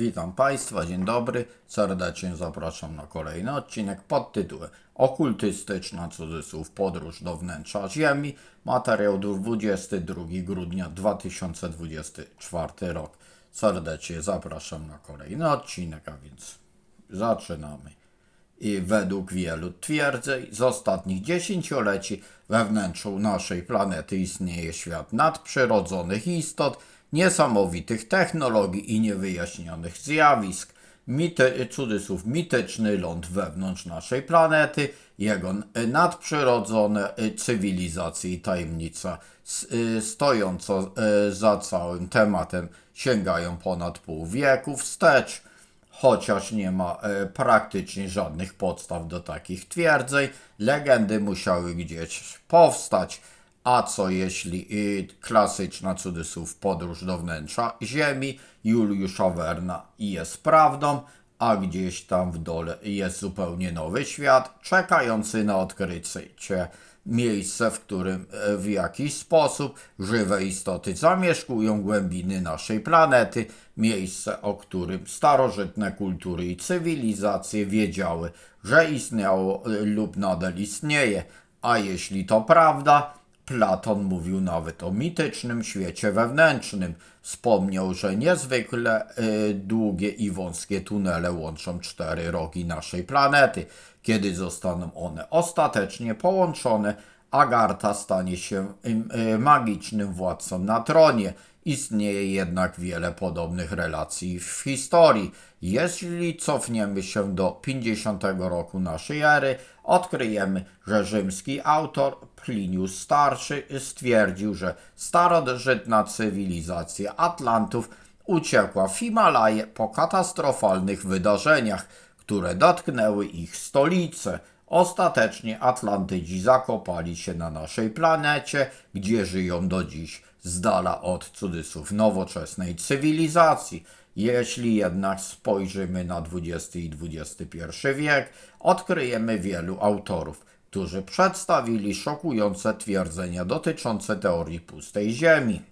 Witam Państwa, dzień dobry. Serdecznie zapraszam na kolejny odcinek pod tytułem Okultystyczna cudzysłów podróż do wnętrza Ziemi. Materiał 22 grudnia 2024 rok. Serdecznie zapraszam na kolejny odcinek, a więc zaczynamy. I według wielu twierdzeń z ostatnich dziesięcioleci we wnętrzu naszej planety istnieje świat nadprzyrodzonych istot, niesamowitych technologii i niewyjaśnionych zjawisk. Mity, cudzysłów mityczny ląd wewnątrz naszej planety, jego nadprzyrodzone y, cywilizacje i tajemnica y, stojąca y, za całym tematem sięgają ponad pół wieku wstecz chociaż nie ma praktycznie żadnych podstaw do takich twierdzeń, legendy musiały gdzieś powstać. A co jeśli y, klasyczna cudzysłów podróż do wnętrza Ziemi Juliusza Werna jest prawdą, a gdzieś tam w dole jest zupełnie nowy świat, czekający na odkrycie miejsce, w którym e, w jakiś sposób żywe istoty zamieszkują głębiny naszej planety, miejsce, o którym starożytne kultury i cywilizacje wiedziały, że istniało e, lub nadal istnieje. A jeśli to prawda, Platon mówił nawet o mitycznym świecie wewnętrznym. Wspomniał, że niezwykle y, długie i wąskie tunele łączą cztery rogi naszej planety. Kiedy zostaną one ostatecznie połączone, Agartha stanie się y, y, magicznym władcą na tronie. Istnieje jednak wiele podobnych relacji w historii. Jeśli cofniemy się do 50 roku naszej ery, odkryjemy, że rzymski autor Plinius Starszy stwierdził, że starożytna cywilizacja Atlantów uciekła w Himalaje po katastrofalnych wydarzeniach, które dotknęły ich stolice. Ostatecznie Atlantydzi zakopali się na naszej planecie, gdzie żyją do dziś, z dala od cudzysłów nowoczesnej cywilizacji. Jeśli jednak spojrzymy na XX i XXI wiek, odkryjemy wielu autorów, którzy przedstawili szokujące twierdzenia dotyczące teorii pustej Ziemi.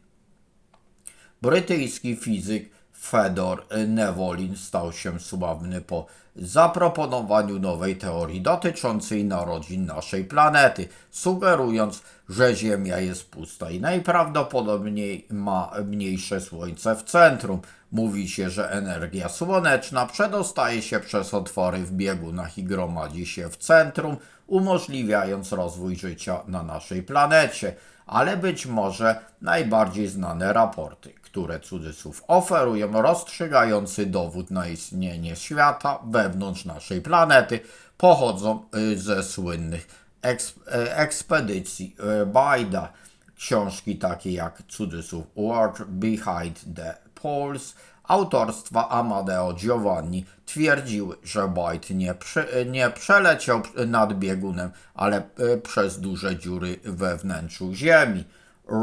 Brytyjski fizyk Fedor Nevolin stał się sławny po zaproponowaniu nowej teorii dotyczącej narodzin naszej planety, sugerując, że Ziemia jest pusta i najprawdopodobniej ma mniejsze Słońce w centrum. Mówi się, że energia słoneczna przedostaje się przez otwory w biegunach i gromadzi się w centrum, umożliwiając rozwój życia na naszej planecie. Ale być może najbardziej znane raporty, które cudzysłów oferują rozstrzygający dowód na istnienie świata wewnątrz naszej planety, pochodzą y, ze słynnych e, ekspedycji y, Bajda. Książki takie jak cudzysłów World Behind the Poles autorstwa Amadeo Giovanni twierdziły, że Bajt nie, prze, nie przeleciał nad biegunem, ale y, przez duże dziury we wnętrzu Ziemi.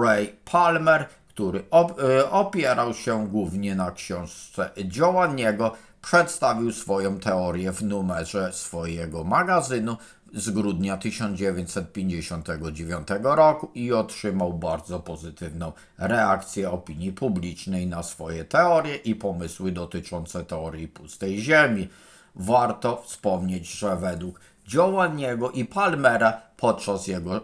Ray Palmer, który op, y, opierał się głównie na książce Giovanniego, przedstawił swoją teorię w numerze swojego magazynu z grudnia 1959 roku i otrzymał bardzo pozytywną reakcję opinii publicznej na swoje teorie i pomysły dotyczące teorii pustej Ziemi. Warto wspomnieć, że według Giovanniego i Palmera podczas jego e,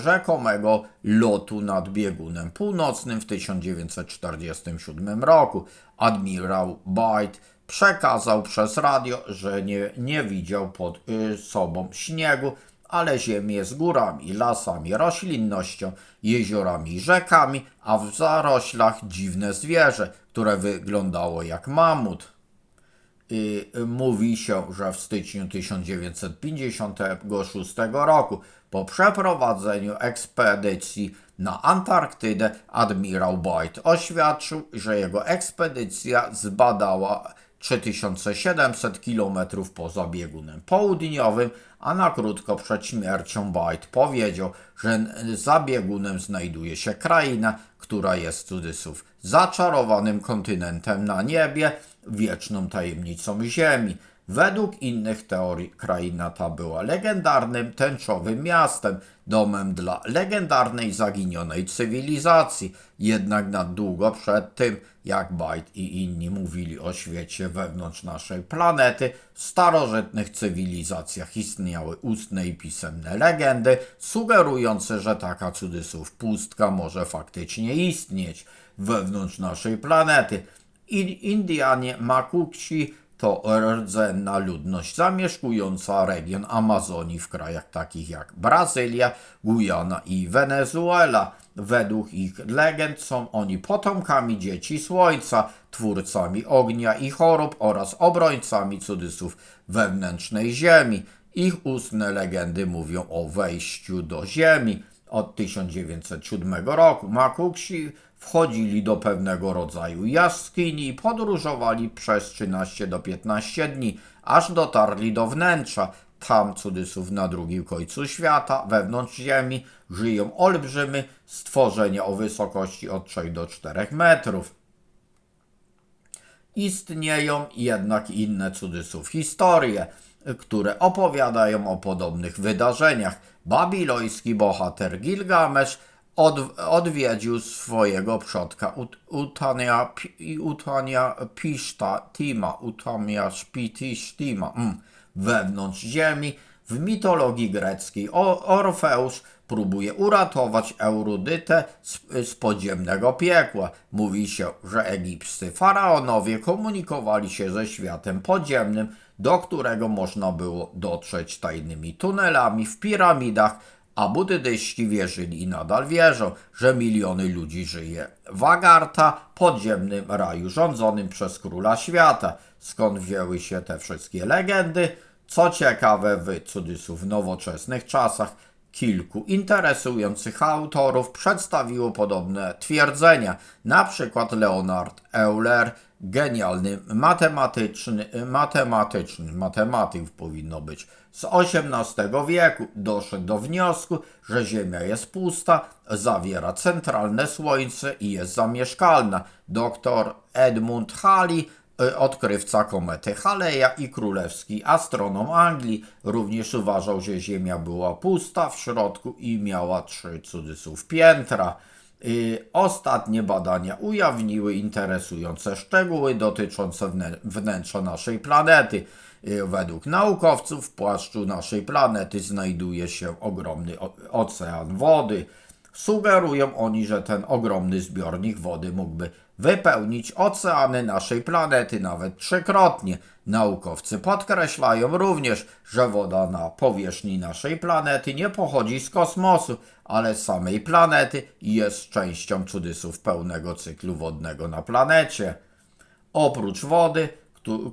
rzekomego lotu nad biegunem północnym w 1947 roku admirał Byte przekazał przez radio, że nie, nie widział pod y, sobą śniegu, ale ziemię z górami, lasami, roślinnością, jeziorami i rzekami, a w zaroślach dziwne zwierzę, które wyglądało jak mamut. Y, mówi się, że w styczniu 1956 roku po przeprowadzeniu ekspedycji na Antarktydę admirał Boyd oświadczył, że jego ekspedycja zbadała 3700 km poza biegunem południowym, a na krótko przed śmiercią Boyd powiedział, że za biegunem znajduje się kraina, która jest cudzysłów zaczarowanym kontynentem na niebie, wieczną tajemnicą Ziemi. Według innych teorii kraina ta była legendarnym tęczowym miastem, domem dla legendarnej zaginionej cywilizacji. Jednak na długo przed tym, jak Bajt i inni mówili o świecie wewnątrz naszej planety, w starożytnych cywilizacjach istniały ustne i pisemne legendy, sugerujące, że taka cudzysłów pustka może faktycznie istnieć wewnątrz naszej planety. Indianie Makuksi to rdzenna ludność zamieszkująca region Amazonii w krajach takich jak Brazylia, Gujana i Wenezuela. Według ich legend są oni potomkami dzieci słońca, twórcami ognia i chorób oraz obrońcami cudzysłów wewnętrznej ziemi. Ich ustne legendy mówią o wejściu do ziemi. Od 1907 roku Makuksi wchodzili do pewnego rodzaju jaskini i podróżowali przez 13 do 15 dni, aż dotarli do wnętrza. Tam, cudzysłów, na drugim końcu świata, wewnątrz ziemi, żyją olbrzymy stworzenia o wysokości od 3 do 4 metrów. Istnieją jednak inne cudzysłów historie, które opowiadają o podobnych wydarzeniach. Babiloński bohater Gilgamesz od, odwiedził swojego przodka Ut, Utania, Utania Piszta Tima, Utamia Szpitishtima, mm, wewnątrz ziemi. W mitologii greckiej Orfeusz próbuje uratować Eurydytę z, z podziemnego piekła. Mówi się, że egipscy faraonowie komunikowali się ze światem podziemnym, do którego można było dotrzeć tajnymi tunelami w piramidach, a buddyści wierzyli i nadal wierzą, że miliony ludzi żyje w Agartha, podziemnym raju rządzonym przez króla świata. Skąd wzięły się te wszystkie legendy? Co ciekawe, w cudzysłów nowoczesnych czasach kilku interesujących autorów przedstawiło podobne twierdzenia. Na przykład Leonard Euler, genialny matematyczny, matematyczny, matematyk powinno być, z XVIII wieku doszedł do wniosku, że Ziemia jest pusta, zawiera centralne Słońce i jest zamieszkalna. Dr Edmund Halley odkrywca komety Haleja i królewski astronom Anglii. Również uważał, że Ziemia była pusta w środku i miała trzy cudzysłów piętra. Y, Ostatnie badania ujawniły interesujące szczegóły dotyczące wnę- wnętrza naszej planety. Y, Według naukowców w płaszczu naszej planety znajduje się ogromny ocean wody. Sugerują oni, że ten ogromny zbiornik wody mógłby wypełnić oceany naszej planety nawet trzykrotnie. Naukowcy podkreślają również, że woda na powierzchni naszej planety nie pochodzi z kosmosu, ale z samej planety i jest częścią cudzysłów pełnego cyklu wodnego na planecie. Oprócz wody,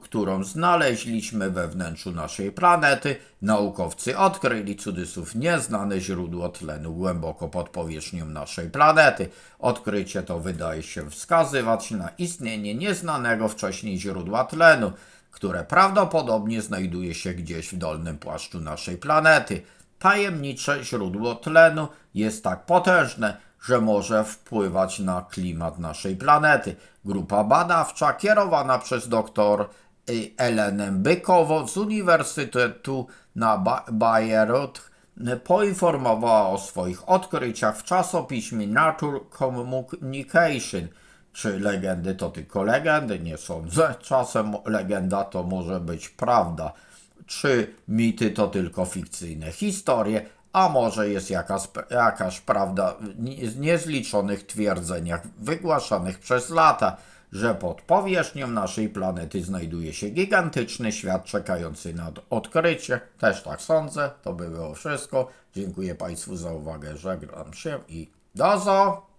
którą znaleźliśmy we wnętrzu naszej planety, naukowcy odkryli cudzysłów nieznane źródło tlenu głęboko pod powierzchnią naszej planety. Odkrycie to wydaje się wskazywać na istnienie nieznanego wcześniej źródła tlenu, które prawdopodobnie znajduje się gdzieś w dolnym płaszczu naszej planety. Tajemnicze źródło tlenu jest tak potężne, że może wpływać na klimat naszej planety. Grupa badawcza kierowana przez dr y, Elenę Bykową z Uniwersytetu na Ba- Bayreuth y, poinformowała o swoich odkryciach w czasopiśmie Nature Communication. Czy legendy to tylko legendy? Nie sądzę. Czasem legenda to może być prawda. Czy mity to tylko fikcyjne historie? A może jest jakaś, jakaś prawda w niezliczonych twierdzeniach wygłaszanych przez lata, że pod powierzchnią naszej planety znajduje się gigantyczny świat czekający na odkrycie. Też tak sądzę. To by było wszystko. Dziękuję Państwu za uwagę. Żegnam się i do zo!